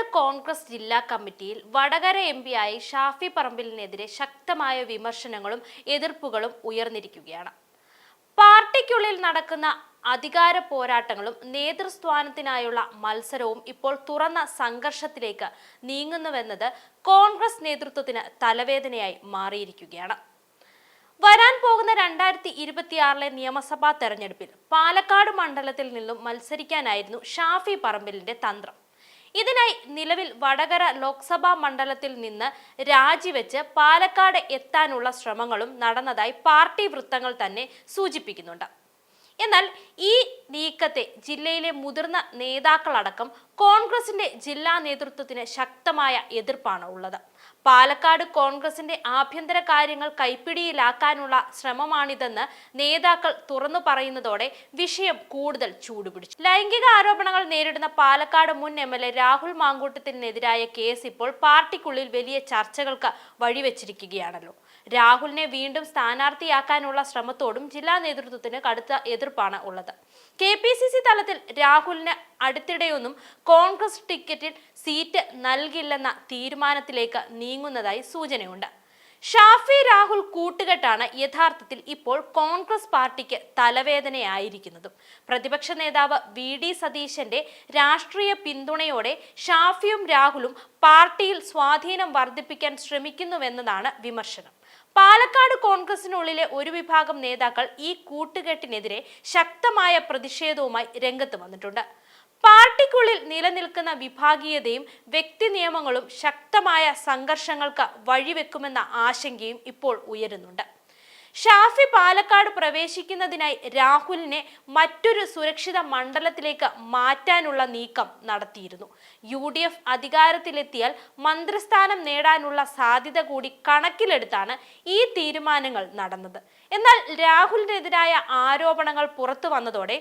Palakkad Congress ജില്ലാ കമ്മിറ്റിയിൽ Vadakara M പിയായി ഷാഫി പറമ്പിലിനെതിരെ ശക്തമായ വിമർശനങ്ങളും എതിർപ്പുകളും ഉയർന്നിരിക്കുകയാണ്. പാർട്ടിക്കുള്ളിൽ നടക്കുന്ന അധികാര പോരാട്ടങ്ങളും നേതൃസ്ഥാനത്തിനായുള്ള മത്സരവും ഇപ്പോൾ തുറന്ന സംഘർഷത്തിലേക്ക് നീങ്ങുന്നുവെന്നത് കോൺഗ്രസ് നേതൃത്വത്തിന് തലവേദനയായി മാറിയിരിക്കുകയാണ്. വരാൻ പോകുന്ന രണ്ടായിരത്തി ഇരുപത്തിയാറിലെ നിയമസഭാ തെരഞ്ഞെടുപ്പിൽ പാലക്കാട് മണ്ഡലത്തിൽ നിന്നും മത്സരിക്കാനായിരുന്നു ഷാഫി പറമ്പിലിന്റെ തന്ത്രം. ഇതിനായി നിലവിൽ വടകര ലോക്സഭാ മണ്ഡലത്തിൽ നിന്ന് രാജിവെച്ച് പാലക്കാട് എത്താനുള്ള ശ്രമങ്ങളും നടന്നതായി പാർട്ടി വൃത്തങ്ങൾ തന്നെ സൂചിപ്പിക്കുന്നുണ്ട്. എന്നാൽ ഈ നീക്കത്തെ ജില്ലയിലെ മുതിർന്ന നേതാക്കളടക്കം കോൺഗ്രസിന്റെ ജില്ലാ നേതൃത്വത്തിന് ശക്തമായ എതിർപ്പാണ് ഉള്ളത്. പാലക്കാട് കോൺഗ്രസിന്റെ ആഭ്യന്തര കാര്യങ്ങൾ കൈപ്പിടിയിലാക്കാനുള്ള ശ്രമമാണിതെന്ന് നേതാക്കൾ തുറന്നു പറയുന്നതോടെ വിഷയം കൂടുതൽ ചൂടുപിടിച്ചു. ലൈംഗിക ആരോപണങ്ങൾ നേരിടുന്ന പാലക്കാട് മുൻ എം എൽ എ രാഹുൽ മാങ്കൂട്ടത്തിനെതിരായ കേസ് ഇപ്പോൾ പാർട്ടിക്കുള്ളിൽ വലിയ ചർച്ചകൾക്ക് വഴിവെച്ചിരിക്കുകയാണല്ലോ. രാഹുലിനെ വീണ്ടും സ്ഥാനാർത്ഥിയാക്കാനുള്ള ശ്രമത്തോടും ജില്ലാ നേതൃത്വത്തിന് കടുത്ത എതിർപ്പാണ് ഉള്ളത്. കെ പി സി സി തലത്തിൽ രാഹുലിന് അടുത്തിടെയൊന്നും കോൺഗ്രസ് ടിക്കറ്റിൽ സീറ്റ് നൽകില്ലെന്ന തീരുമാനത്തിലേക്ക് നീങ്ങുന്നതായി സൂചനയുണ്ട്. ഷാഫി രാഹുൽ കൂട്ടുകെട്ടാണ് യഥാർത്ഥത്തിൽ ഇപ്പോൾ കോൺഗ്രസ് പാർട്ടിക്ക് തലവേദനയായിരിക്കുന്നതും. പ്രതിപക്ഷ നേതാവ് വി ഡി സതീശന്റെ രാഷ്ട്രീയ പിന്തുണയോടെ ഷാഫിയും രാഹുലും പാർട്ടിയിൽ സ്വാധീനം വർദ്ധിപ്പിക്കാൻ ശ്രമിക്കുന്നുവെന്നതാണ് വിമർശനം. പാലക്കാട് കോൺഗ്രസിനുള്ളിലെ ഒരു വിഭാഗം നേതാക്കൾ ഈ കൂട്ടുകെട്ടിനെതിരെ ശക്തമായ പ്രതിഷേധവുമായി രംഗത്ത് വന്നിട്ടുണ്ട്. പാർട്ടിക്കുള്ളിൽ നിലനിൽക്കുന്ന വിഭാഗീയതയും വ്യക്തി നിയമങ്ങളും ശക്തമായ സംഘർഷങ്ങൾക്ക് വഴിവെക്കുമെന്ന ആശങ്കയും ഇപ്പോൾ ഉയരുന്നുണ്ട്. ഷാഫി പാലക്കാട് പ്രവേശിക്കുന്നതിനായി രാഹുലിനെ മറ്റൊരു സുരക്ഷിത മണ്ഡലത്തിലേക്ക് മാറ്റാനുള്ള നീക്കം നടത്തിയിരുന്നു. യു ഡി എഫ് അധികാരത്തിലെത്തിയാൽ മന്ത്രിസ്ഥാനം നേടാനുള്ള സാധ്യത കൂടി കണക്കിലെടുത്താണ് ഈ തീരുമാനങ്ങൾ നടന്നത്. എന്നാൽ രാഹുലിനെതിരായ ആരോപണങ്ങൾ പുറത്തു വന്നതോടെ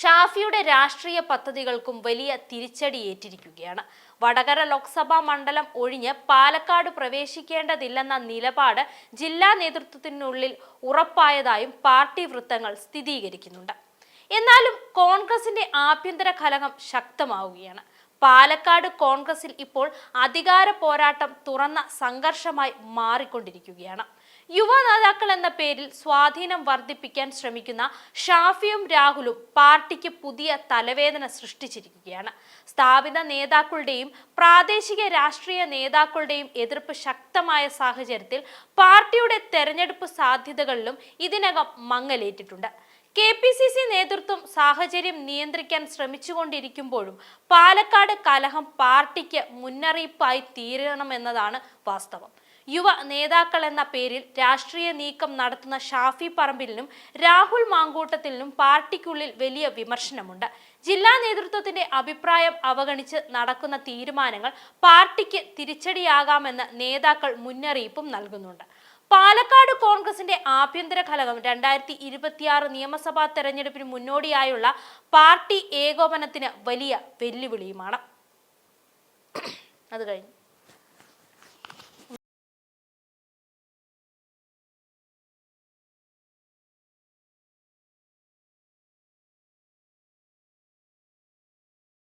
ഷാഫിയുടെ രാഷ്ട്രീയ പദ്ധതികൾക്കും വലിയ തിരിച്ചടിയേറ്റിരിക്കുകയാണ്. വടകര ലോക്സഭാ മണ്ഡലം ഒഴിഞ്ഞ് പാലക്കാട് പ്രവേശിക്കേണ്ടതില്ലെന്ന നിലപാട് ജില്ലാ നേതൃത്വത്തിനുള്ളിൽ ഉറപ്പായതായും പാർട്ടി വൃത്തങ്ങൾ സ്ഥിരീകരിക്കുന്നുണ്ട്. എന്നാലും കോൺഗ്രസിന്റെ ആഭ്യന്തര കലഹം ശക്തമാവുകയാണ്. പാലക്കാട് കോൺഗ്രസിൽ ഇപ്പോൾ അധികാര പോരാട്ടം തുറന്ന സംഘർഷമായി മാറിക്കൊണ്ടിരിക്കുകയാണ്. യുവ നേതാക്കൾ എന്ന പേരിൽ സ്വാധീനം വർദ്ധിപ്പിക്കാൻ ശ്രമിക്കുന്ന ഷാഫിയും രാഹുലും പാർട്ടിക്ക് പുതിയ തലവേദന സൃഷ്ടിച്ചിരിക്കുകയാണ്. സ്ഥാപിത നേതാക്കളുടെയും പ്രാദേശിക രാഷ്ട്രീയ നേതാക്കളുടെയും എതിർപ്പ് ശക്തമായ സാഹചര്യത്തിൽ പാർട്ടിയുടെ തെരഞ്ഞെടുപ്പ് സാധ്യതകളിലും ഇതിനകം മങ്ങലേറ്റിട്ടുണ്ട്. കെ പി സി സി നേതൃത്വം സാഹചര്യം നിയന്ത്രിക്കാൻ ശ്രമിച്ചുകൊണ്ടിരിക്കുമ്പോഴും പാലക്കാട് കലഹം പാർട്ടിക്ക് മുന്നറിയിപ്പായി തീരണമെന്നതാണ് വാസ്തവം. യുവ നേതാക്കൾ എന്ന പേരിൽ രാഷ്ട്രീയ നീക്കം നടത്തുന്ന ഷാഫി പറമ്പിലിനും രാഹുൽ മാങ്കൂട്ടത്തിലിനും പാർട്ടിക്കുള്ളിൽ വലിയ വിമർശനമുണ്ട്. ജില്ലാ നേതൃത്വത്തിന്റെ അഭിപ്രായം അവഗണിച്ച് നടക്കുന്ന തീരുമാനങ്ങൾ പാർട്ടിക്ക് തിരിച്ചടിയാകാമെന്ന് നേതാക്കൾ മുന്നറിയിപ്പും നൽകുന്നുണ്ട്. പാലക്കാട് കോൺഗ്രസിന്റെ ആഭ്യന്തര ഘടകം രണ്ടായിരത്തി ഇരുപത്തിയാറ് നിയമസഭാ തെരഞ്ഞെടുപ്പിന് മുന്നോടിയായുള്ള പാർട്ടി ഏകോപനത്തിന് വലിയ വെല്ലുവിളിയുമാണ്. അത് കഴിഞ്ഞു.